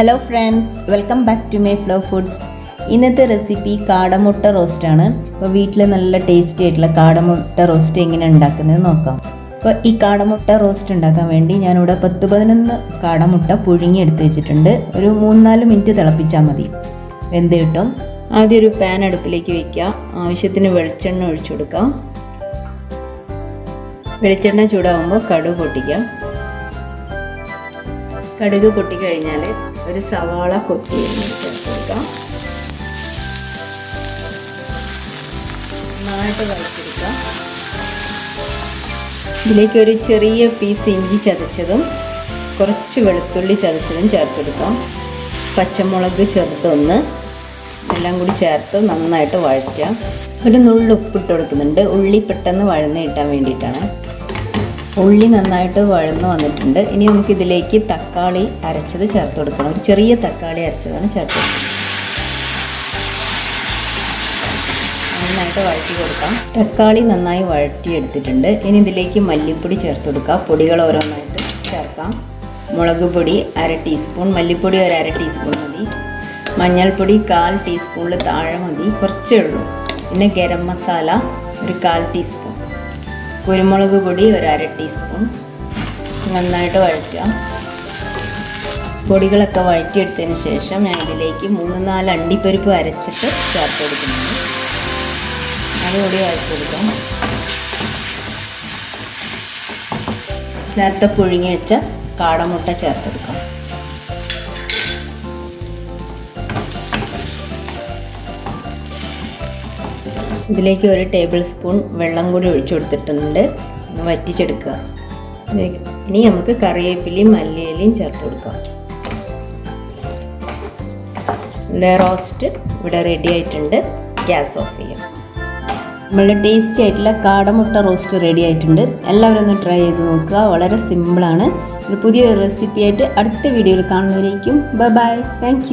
Hello friends welcome back to my Flo Foods ഇന്നത്തെ recipe കാടമുട്ട റോസ്റ്റാണ് അപ്പോൾ വീട്ടിൽ നല്ല ടേസ്റ്റി ആയിട്ടുള്ള കാടമുട്ട റോസ്റ്റ് എങ്ങനെ ഉണ്ടാക്കുന്നത് നോക്കാം. അപ്പോൾ ഈ കാടമുട്ട റോസ്റ്റ് ഉണ്ടാക്കാൻ വേണ്ടി ഞാനിവിടെ പത്ത് പതിനൊന്ന് കാടമുട്ട പുഴുങ്ങി എടുത്ത് വെച്ചിട്ടുണ്ട്. ഒരു മൂന്നാൽ മിനിറ്റ് തിളപ്പിച്ചാൽ മതി. വെന്ത് കിട്ടും. ആദ്യം ഒരു പാൻ അടുപ്പിലേക്ക് വയ്ക്കുക ആവശ്യത്തിന് വെളിച്ചെണ്ണ ഒഴിച്ചു കൊടുക്കാം. വെളിച്ചെണ്ണ ചൂടാകുമ്പോൾ കടുക് പൊട്ടിക്കാം. കടുക് പൊട്ടിക്കഴിഞ്ഞാൽ ഒരു സവാള കൊത്തി നന്നായിട്ട് വഴച്ചെടുക്കാം ഇതിലേക്ക് ഒരു ചെറിയ പീസ് ഇഞ്ചി ചതച്ചതും കുറച്ച് വെളുത്തുള്ളി ചതച്ചതും ചേർത്തെടുക്കാം പച്ചമുളക് ചെറുതൊന്ന് എല്ലാം കൂടി ചേർത്ത് നന്നായിട്ട് വഴറ്റാം ഒരു നുള്ളുപ്പിട്ട് കൊടുക്കുന്നുണ്ട്. ഉള്ളി പെട്ടെന്ന് വഴന്ന് കിട്ടാൻ വേണ്ടിയിട്ടാണ്. ഉള്ളി നന്നായിട്ട് വഴന്നു വന്നിട്ടുണ്ട്. ഇനി നമുക്കിതിലേക്ക് തക്കാളി അരച്ചത് ചേർത്ത് കൊടുക്കണം. ഒരു ചെറിയ തക്കാളി അരച്ചതാണ് ചേർത്ത് കൊടുക്കുന്നത്. നന്നായിട്ട് വഴറ്റി കൊടുക്കാം. തക്കാളി നന്നായി വഴറ്റി എടുത്തിട്ടുണ്ട് ഇനി ഇതിലേക്ക് മല്ലിപ്പൊടി ചേർത്ത് കൊടുക്കാം. പൊടികൾ ഓരോന്നായിട്ട് ചേർക്കാം. മുളക് പൊടി അര ടീസ്പൂൺ മല്ലിപ്പൊടി ഒരു അര ടീസ്പൂൺ മതി. മഞ്ഞൾപ്പൊടി കാൽ ടീസ്പൂണിൽ താഴെ മതി. കുറച്ചേ ഉള്ളൂ. പിന്നെ ഗരം മസാല ഒരു കാൽ ടീസ്പൂൺ. കുരുമുളക് പൊടി ഒരു അര ടീസ്പൂൺ. നന്നായിട്ട് വഴറ്റുക. പൊടികളൊക്കെ വഴറ്റിയെടുത്തതിന് ശേഷം ഞാൻ ഇതിലേക്ക് മൂന്ന് നാല് അണ്ടിപ്പരിപ്പ് അരച്ചിട്ട് ചേർത്ത് കൊടുക്കുന്നുണ്ട്. അതുകൂടി വഴറ്റി കൊടുക്കാം. നേരത്തെ പുഴുങ്ങി വെച്ച കാടമുട്ട ചേർത്തെടുക്കാം ഇതിലേക്ക് ഒരു ടേബിൾ സ്പൂൺ വെള്ളം കൂടി ഒഴിച്ചു കൊടുത്തിട്ടുണ്ട്. വറ്റിച്ചെടുക്കുക. ഇനി നമുക്ക് കറിവേപ്പിലയും മല്ലിയിലയും ചേർത്ത് കൊടുക്കാം. ഇവിടെ റോസ്റ്റ് ഇവിടെ റെഡി ആയിട്ടുണ്ട്. ഗ്യാസ് ഓഫ് ചെയ്യാം. നമ്മളുടെ ടേസ്റ്റി ആയിട്ടുള്ള കാടമുട്ട റോസ്റ്റ് റെഡി ആയിട്ടുണ്ട്. എല്ലാവരും ഒന്ന് ട്രൈ ചെയ്ത് നോക്കുക. വളരെ സിമ്പിളാണ് ഒരു പുതിയൊരു റെസിപ്പിയായിട്ട് അടുത്ത വീഡിയോയിൽ കാണുന്നവരേക്കും. Bye bye thank